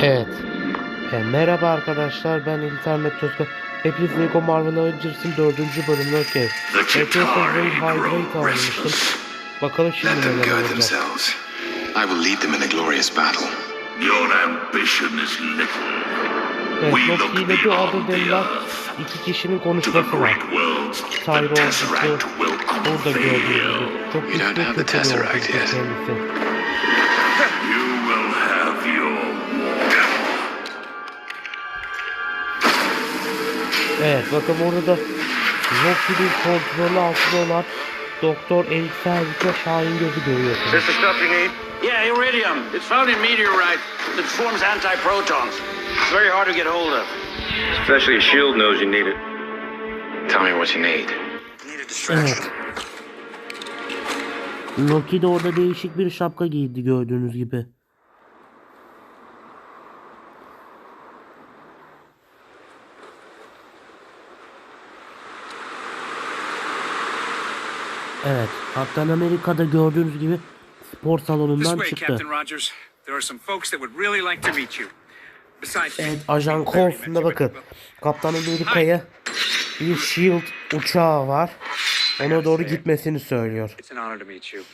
Evet. E, merhaba arkadaşlar ben İltermet Tozka. Hepiniz Lego Marvel Avengers'ın 4. bölümüne Herkese Chitauri Rain Hydrate almıştım. Bakalım şimdi neler olacak. themselves. I will lead them in the glorious battle. Your ambition is little. Evet, Loki ile bir adı denilen iki kişinin konuşması var. Tyrone burada gördüğünüz gibi. Çok kötü bir Tesseract ordusu yet. kendisi. Evet bakın burada Loki'nin kontrolü altında olan Doktor Erik Selvig ve Şahin Gözü görüyorsunuz. Is this the stuff you need? Yeah, iridium. It's found in meteorite that forms antiprotons. It's very hard to get hold of. Especially S.H.I.E.L.D. knows you need it. Tell me what you need. Need a distraction. Evet. Loki de orada değişik bir şapka giydi gördüğünüz gibi. Evet, Kaptan Amerika'da gördüğünüz gibi spor salonundan çıktı. Captain Rogers. There are some folks that would really like to meet you. Besides, Evet, Ajan Coulson'da bakın. Kaptan Amerika'ya bir SHIELD uçağı var. Ona doğru gitmesini söylüyor. it's an honor to meet you.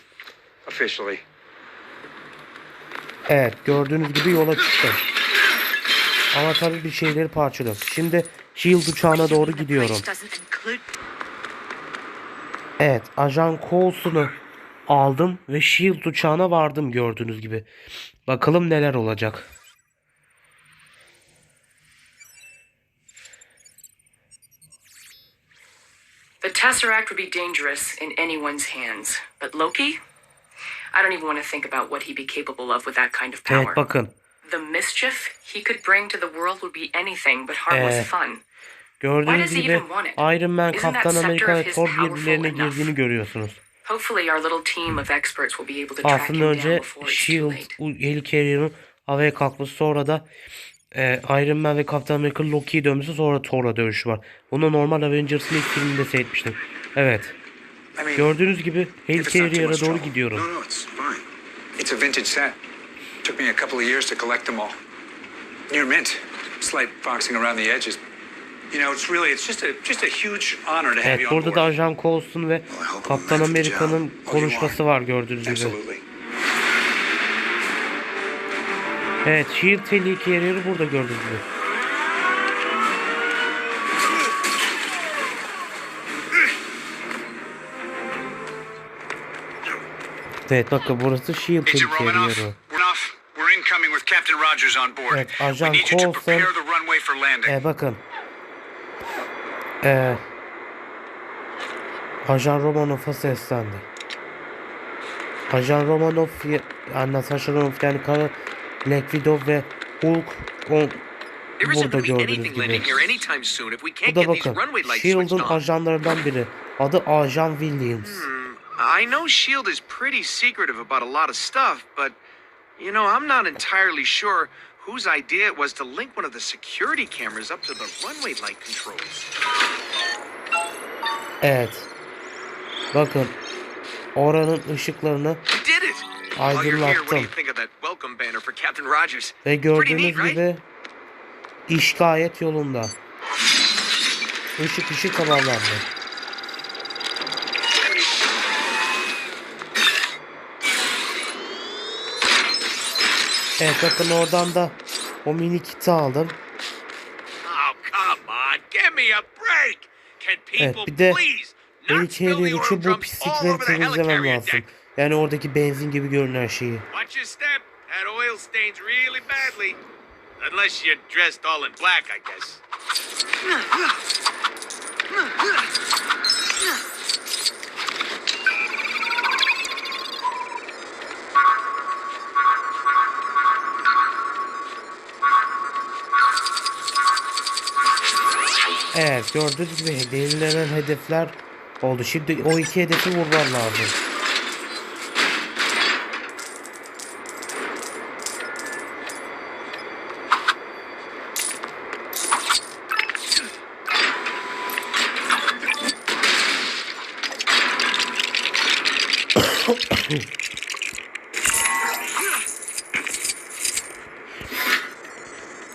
Officially. Evet gördüğünüz gibi yola çıktı. Ama tabii bir şeyleri parçalıyor. Şimdi Shield uçağına doğru gidiyorum. Evet Ajan Coulson'u aldım ve Shield uçağına vardım gördüğünüz gibi. Bakalım neler olacak. The Tesseract would be dangerous in anyone's hands. But Loki? I don't even want to think about what he'd be capable of with that kind of Evet power. bakın The mischief he could bring to the world would be anything but harmless Eh, fun. Gördüğünüz gibi? Iron Man, Kaptan Amerika ve Thor birbirlerine girdiğini görüyorsunuz. Aslında önce Shield Helicarrier'ın havaya kalkması sonra da e, Iron Man ve Kaptan Amerika Loki'yi dövmesi sonra Thor'la dövüşü var. Bunu normal Avengers'ın ilk filminde seyretmiştim. Evet. Gördüğünüz gibi Helicarrier'a doğru gidiyorum. No, no, it's fine. It's a vintage set. Took me a couple of years to collect them all. Near mint. Slight foxing around the edges. Evet burada da Ajan Coulson ve Kaptan Amerika'nın konuşması var gördüğünüz gibi. Evet Shield Helicarrier'ı burada gördüğünüz gibi. Evet bakın burası Shield board. Evet, Ajan Coulson-. E bakın. E, Ajan Romanoff'a seslendi. Ajan yani Natasha Romanoff yani Kara Black Widow ve Hulk on, burada gördüğünüz gibi. Bu da bakın. Shield'ın ajanlarından biri. Adı Ajan Williams. I know S.H.I.E.L.D. is pretty secretive about a lot of stuff, but, you know, I'm not entirely sure whose idea it was to link one of the security cameras up to the runway light controls. Evet. Bakın. Oranın ışıklarını do aydınlattım. Ve gördüğünüz gibi iş gayet yolunda. Işık ışık tamamlandı. Evet bakın oradan da o mini kiti aldım. Oh, come on, give me a break! Can Evet people bir de please Beni Carrier için bu pislikleri over the temizlemem lazım. Yani oradaki benzin gibi görünen şeyi. Unless you're dressed all in black, I guess. Evet gördüğünüz gibi belirlenen hedefler oldu. Şimdi o iki hedefi vurman lazım.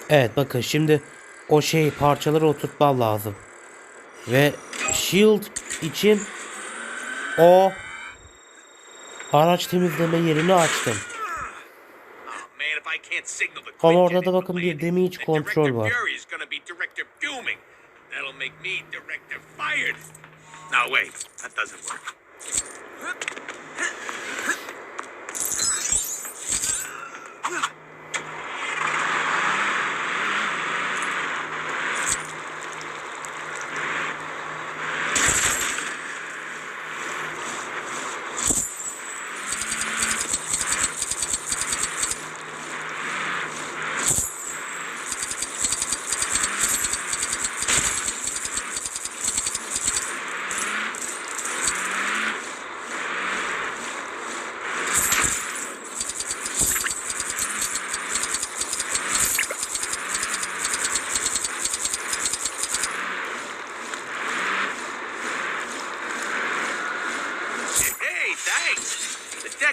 evet bakın şimdi o şey parçaları oturtmam lazım. Ve shield için o araç temizleme yerini açtım. Ama orada da bakın bir damage Director var.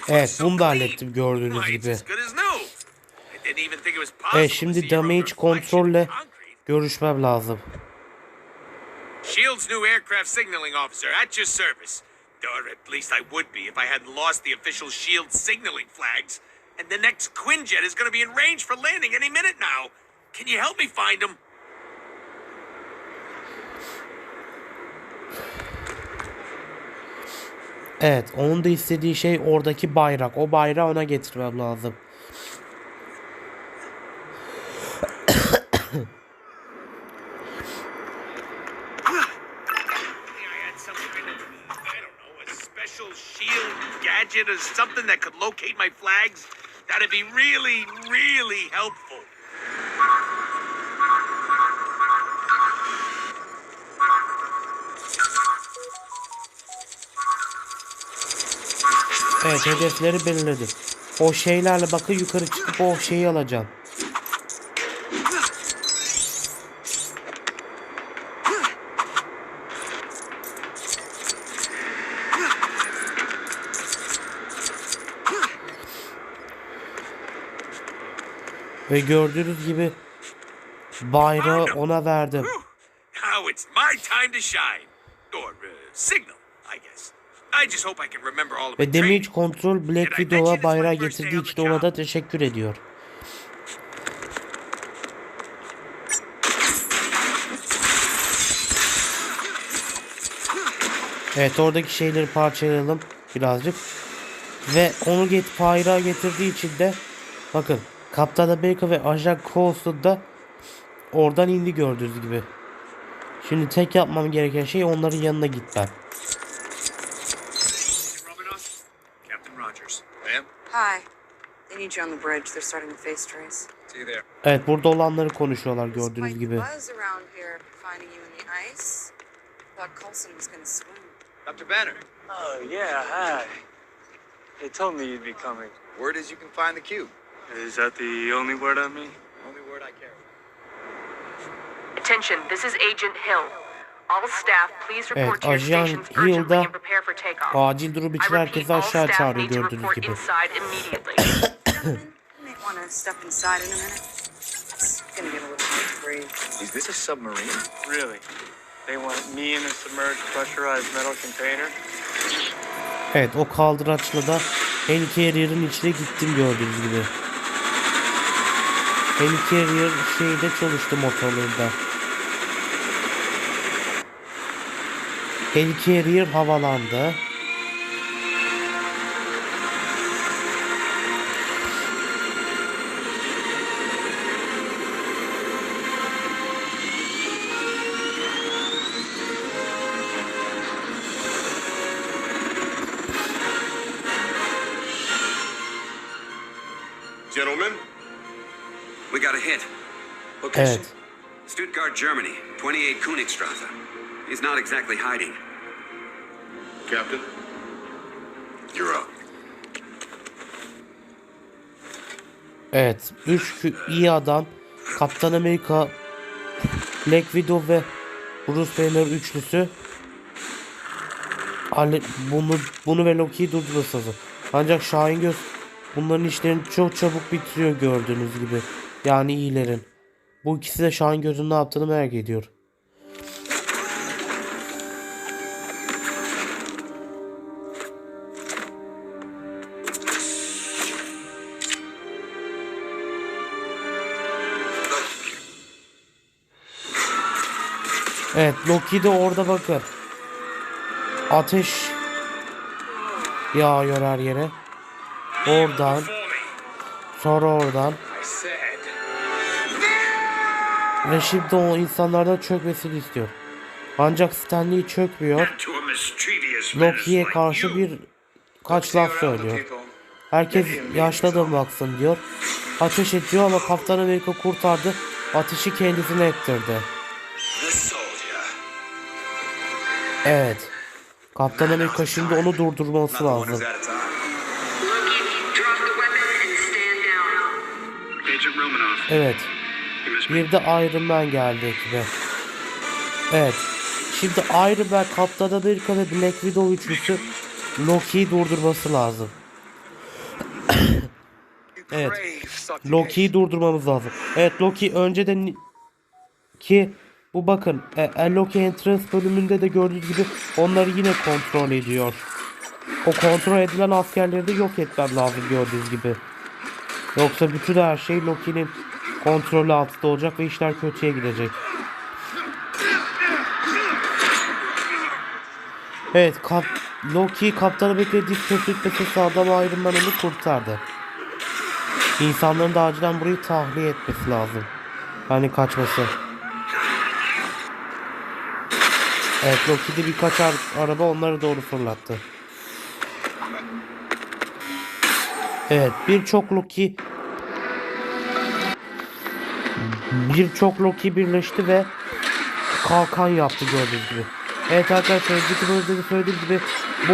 Evet bunu da hallettim gördüğünüz gibi. Evet şimdi damage kontrolle görüşmem lazım. Shield's new aircraft signaling officer at your service. Or at least I would be if I hadn't lost the official Shield signaling flags. And the next Quinjet is going to be in range for landing any minute now. Can you help me find him? Evet onun da istediği şey oradaki bayrak. O bayrağı ona getirmem lazım. Or something that could locate my flags. That'd be really, really helpful. Evet hedefleri belirledim. O şeylerle bakın yukarı çıkıp o şeyi alacağım. Ve gördüğünüz gibi bayrağı ona verdim. Now it's my time to shine. Or uh, signal, I guess. I just hope I can remember all of Ve Damage. Control Black Widow'a bayrağı getirdiği için ona da teşekkür ediyor. Evet oradaki şeyleri parçalayalım birazcık. Ve onu get bayrağı getirdiği için de bakın Kaptan Amerika ve Ajan Coulson da oradan indi gördüğünüz gibi. Şimdi tek yapmam gereken şey onların yanına gitmem. Hi. They need you on the bridge. They're starting the face trace. See you there. Evet burada olanları konuşuyorlar There's gördüğünüz quite gibi. buzz around here finding you in the ice. Thought Coulson was gonna swim. Dr. Banner, Oh, yeah, hi. They told me you'd be coming. word is you can find the cube. Is that the only word on me? Only word I care. Attention, this is Agent Hill. All staff, please Evet, report to your Ajan stations Hill urgently da and prepare for takeoff. acil durum I için repeat, herkesi all aşağı staff çağırıyor gördüğünüz gibi. inside immediately. Gentlemen, you may want to step inside in a minute. It's gonna get a little hard to breathe. Is this a submarine? Really? They want me in a submerged pressurized metal container? Evet o kaldıraçla da Helicarrier'ın içine gittim gördüğünüz gibi. Helicarrier şeyde çalıştı motorlarında. Helicarrier havalandı. Gentlemen, we got a hit. Location. Evet. Stuttgart, Germany. 28 Königstrasse. He's not exactly hiding. Captain, you're up. Evet. Üç kü- iyi adam. Kaptan Amerika, Black Widow ve Bruce Banner üçlüsü. Bunu bunu ve Loki'yi durdurması. Ancak Şahin Göz bunların işlerini çok çabuk bitiriyor gördüğünüz gibi. Yani iyilerin. Bu ikisi de şu an gözünün ne yaptığını merak ediyor. Evet Loki de orada bakın. Ateş yağıyor her yere. Oradan. Sonra oradan. Ve şimdi o insanlardan çökmesini istiyor. Ancak Stanley çökmüyor. Loki'ye karşı bir kaç laf söylüyor. Herkes yaşlı adam baksın diyor. Ateş ediyor ama Kaptan Amerika kurtardı. Ateşi kendisine ettirdi. Evet. Kaptan Amerika şimdi onu durdurması lazım. Evet. Bir de Iron Man geldi ekibe. Evet. Şimdi Iron Man, Kaptan Amerika ve Black Widow üçlüsü Loki'yi durdurması lazım. evet. Loki'yi durdurmamız lazım. Evet Loki önceden ki bu bakın e, Loki Entrance bölümünde de gördüğünüz gibi onları yine kontrol ediyor. O kontrol edilen askerleri de yok etmem lazım gördüğünüz gibi. Yoksa bütün her şey Loki'nin kontrolü altında olacak ve işler kötüye gidecek. Evet, kap Loki kaptanı beklediği kötülükle sağdan Iron Man onu kurtardı. İnsanların da acilen burayı tahliye etmesi lazım. Hani kaçması. Evet Loki de birkaç ar- araba onları doğru fırlattı. Evet birçok Loki birçok Loki birleşti ve kalkan yaptı gördüğünüz gibi. Evet arkadaşlar önceki bölümde de söylediğim gibi bu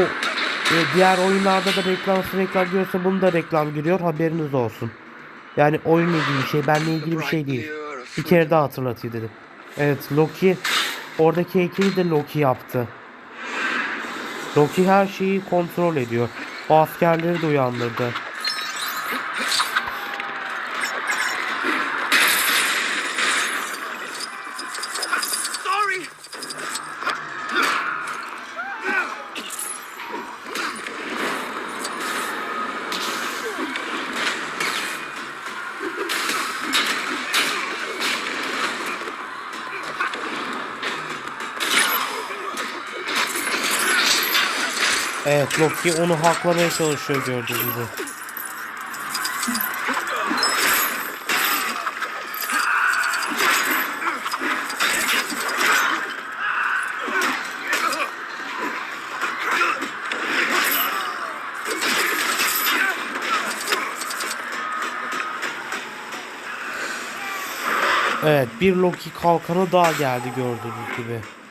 e, diğer oyunlarda da reklam reklam görse bunu da reklam giriyor haberiniz olsun. Yani oyunla ilgili bir şey benle ilgili bir şey değil. Bir kere daha hatırlatayım dedim. Evet Loki oradaki heykeli de Loki yaptı. Loki her şeyi kontrol ediyor. O askerleri de uyandırdı. Evet Loki onu haklamaya çalışıyor gördüğünüz gibi. Evet bir Loki kalkanı daha geldi gördüğünüz gibi.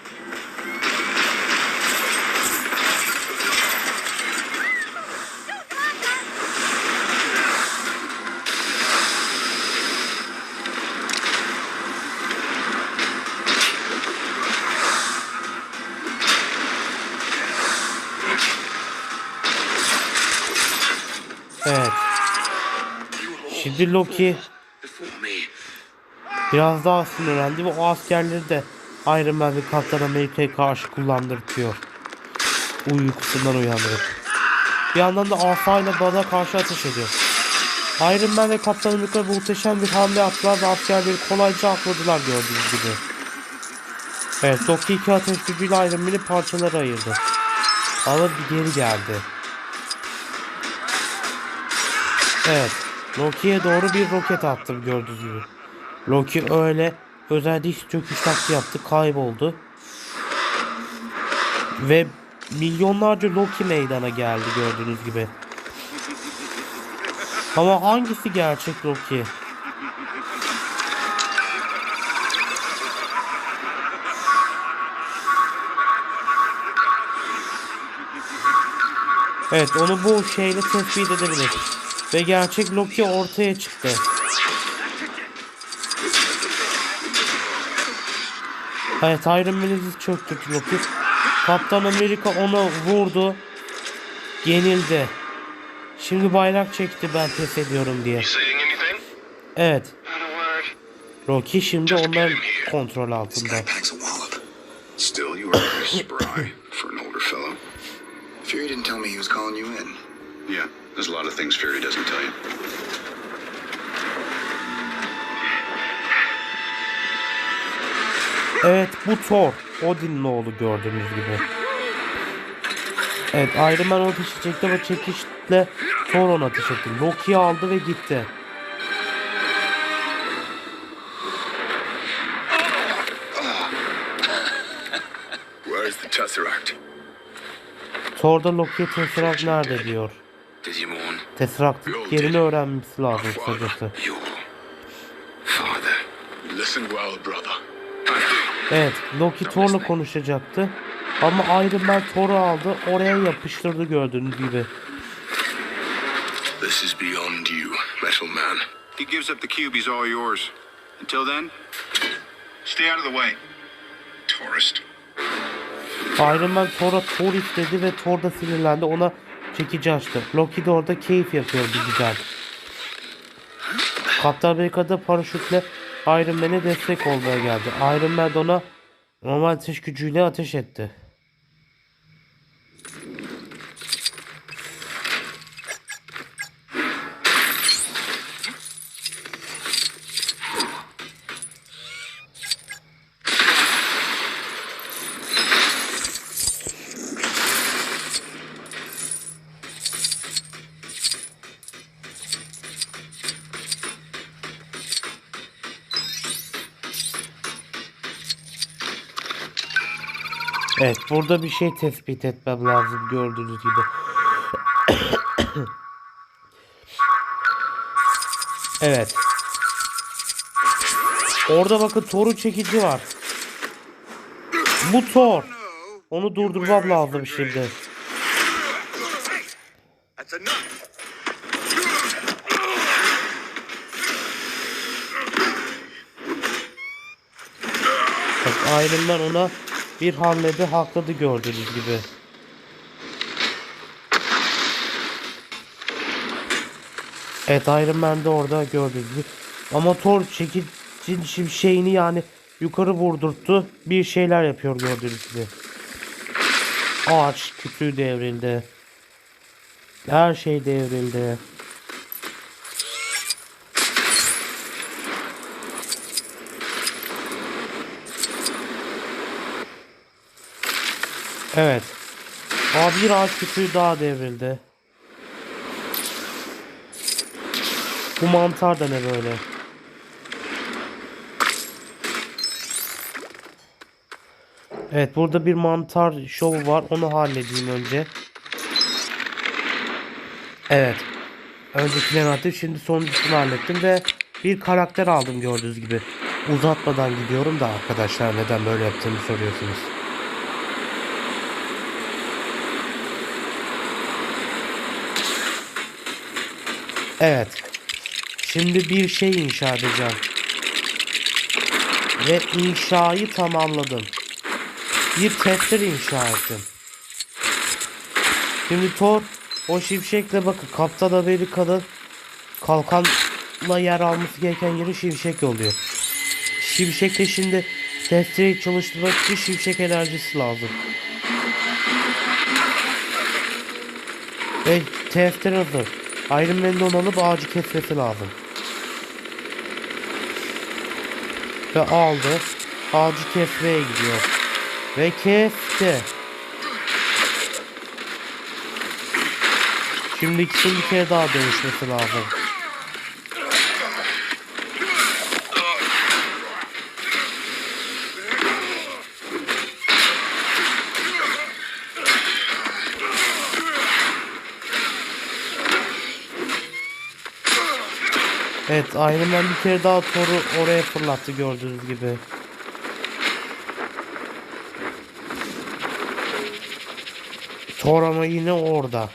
Şimdi Loki biraz daha sinirlendi ve o askerleri de Iron Man ve Kaptan Amerika'ya karşı kullandırtıyor. Uykusundan uyandırıp. Bir yandan da asayla bana karşı ateş ediyor. Iron Man ve Kaptan Amerika muhteşem bir hamle yaptılar ve askerleri kolayca akladılar gördüğünüz gibi. Evet Loki iki ateş gücüyle Iron Man'i parçalara ayırdı. Ama bir geri geldi. Evet. Loki'ye doğru bir roket attım gördüğünüz gibi. Loki öyle özel diş çöküş taktiği yaptı. Kayboldu. Ve milyonlarca Loki meydana geldi gördüğünüz gibi. Ama hangisi gerçek Loki? Evet onu bu şeyle tespit edebilir. Ve gerçek Loki ortaya çıktı. Evet Iron Man'i çöktü Loki. Kaptan Amerika ona vurdu. Yenildi. Şimdi bayrak çekti ben pes ediyorum diye. Evet. Rocky şimdi onların kontrol altında. There's a lot of things Fury doesn't tell you. Evet bu Thor. Odin'in oğlu gördüğünüz gibi. Evet Iron Man onu ateş edecekti ama çekişle Thor onu ateş etti. Loki'yi aldı ve gitti. Where's the Tesseract? Thor da Loki'ye Tesseract nerede diyor. Tesseract'ın yerini öğrenmesi lazım kısacası. your father? Listen well, brother. Evet Loki Thor'la konuşacaktı. Ama Iron Man Thor'u aldı oraya yapıştırdı gördüğünüz gibi. This is beyond you, Metal Man. He gives up the cube, he's all yours. Until then, stay out of the way. Tourist. Iron Man Thor'a Thor istedi ve Thor da sinirlendi ona çekici açtı. Loki de orada keyif yapıyor bir güzel. Kaptan Amerika da paraşütle Iron Man'e destek olmaya geldi. Iron Man ona normal ateş gücüyle ateş etti. Evet burada bir şey tespit etmem lazım gördüğünüz gibi. evet. Orada bakın Thor'un çekici var. Bu Thor. Onu durdurmam lazım şimdi. Bak Man ona bir hamlede hakladı gördüğünüz gibi. Evet Iron Man orada gördüğünüz gibi. Ama Thor çekicin şimşeğini yani yukarı vurdurttu. Bir şeyler yapıyor gördüğünüz gibi. Ağaç kütüğü devrildi. Her şey devrildi. Evet. Aa bir ağaç kütüğü daha devrildi. Bu mantar da ne böyle? Evet burada bir mantar şovu var. Onu halledeyim önce. Evet. Öncekileri hallettim. Şimdi sonuncusunu hallettim ve bir karakter aldım gördüğünüz gibi. Uzatmadan gidiyorum da arkadaşlar neden böyle yaptığımı soruyorsunuz. Evet. Şimdi bir şey inşa edeceğim. Ve inşayı tamamladım. Bir tester inşa ettim. Şimdi Thor o şimşekle bakın Kaptan Amerika'nın kalkanla yer alması gereken yeri şimşek oluyor. Şimşekle şimdi testereyi çalıştırmak için şimşek enerjisi lazım. Ve tester hazır. Iron Man'in onu alıp ağacı kesmesi lazım. Ve aldı. Ağacı kesmeye gidiyor. Ve kesti. Şimdi ikisinin bir kere daha dönüşmesi lazım. Evet Man bir kere daha Thor'u oraya fırlattı gördüğünüz gibi. Thor ama yine orada.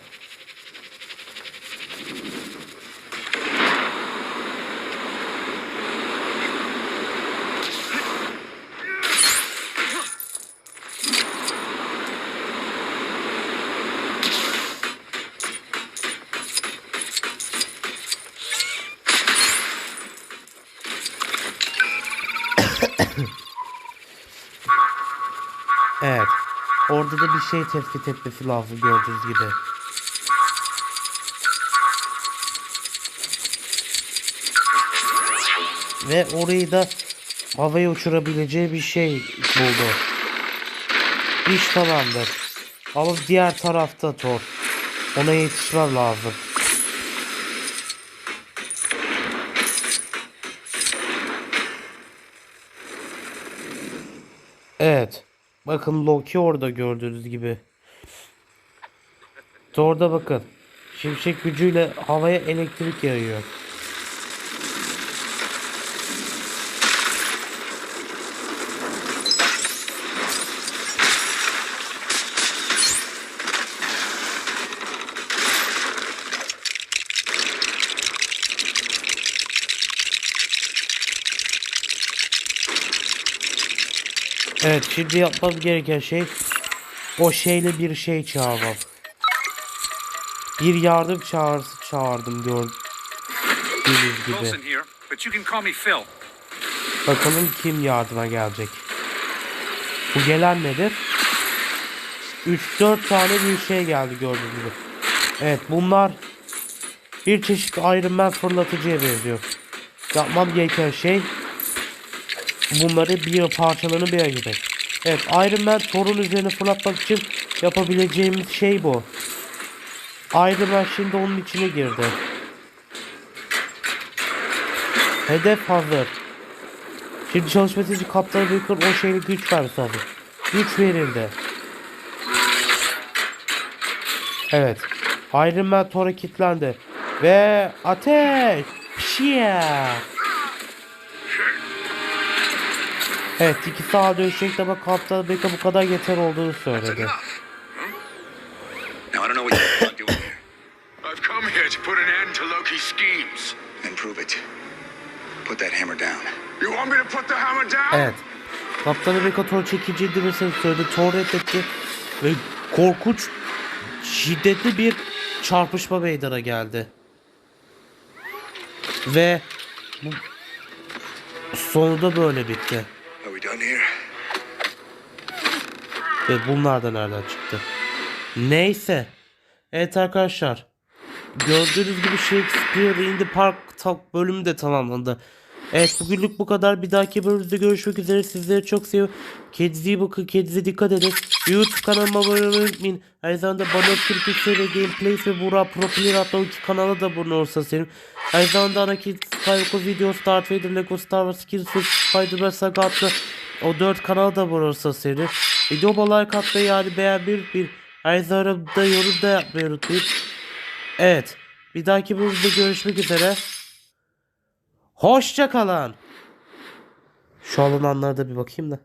Bir şey tespit etmesi lazım gördüğünüz gibi. Ve orayı da havaya uçurabileceği bir şey buldu. İş tamamdır. Ama diğer tarafta Thor. Ona yetişmem lazım. Evet. Bakın Loki orada gördüğünüz gibi. Thor'da bakın. Şimşek gücüyle havaya elektrik yayıyor. Evet şimdi yapmam gereken şey o şeyle bir şey çağırmam. Bir yardım çağrısı çağırdım gördüğünüz gibi. Bakalım kim yardıma gelecek. Bu gelen nedir? 3-4 tane bir şey geldi gördüğünüz gibi. Evet bunlar bir çeşit Iron Man fırlatıcıya benziyor. Yapmam gereken şey bunları bir parçalarını bir getirmek. Evet Iron Man Thor'un üzerine fırlatmak için yapabileceğimiz şey bu. Iron Man şimdi onun içine girdi. Hedef hazır. Şimdi çalışması için Kaptan Amerika'nın o şeyine güç vermesi lazım. Güç verildi. Evet. Iron Man Thor'a kilitlendi. Ve ateş! Pşiya! Evet iki sağa dönüşecekti ama Kaptan Amerika bu kadar yeter olduğunu söyledi. Now, I don't know what you're doing here. I've come here to put an end to Loki's schemes. And prove it. Put that hammer down. You want me to put the hammer down? Evet. Kaptan Amerika Thor çekici indirmesini söyledi. Thor reddetti. Ve korkunç şiddetli bir çarpışma meydana geldi. Ve bu sonunda böyle bitti. Are we done here? Ve bunlar da nereden çıktı? Neyse. Evet arkadaşlar. Gördüğünüz gibi Shakespeare in the Park Talk bölümü de tamamlandı. Evet bugünlük bu kadar. Bir dahaki bölümde görüşmek üzere. Sizleri çok seviyorum. Kendinize bakın. Kendinize dikkat edin. YouTube kanalıma abone olmayı unutmayın. Aynı zamanda bana Türkçe ve Gameplays ve Burak Pro Player adlı iki kanala da abone olursanız sevinirim. Aynı zamanda Anakin Skywalker video Star Vader Lego Star Wars Skills ve Spider-Man Saga adlı o dört kanala da abone olursanız sevinirim. Videoma like atmayı yani beğenmeyi unutmayın. Aynı zamanda yorum da yapmayı unutmayın. Evet. Bir dahaki bölümde görüşmek üzere. Hoşça kalın. Şu alınanlara da bir bakayım da.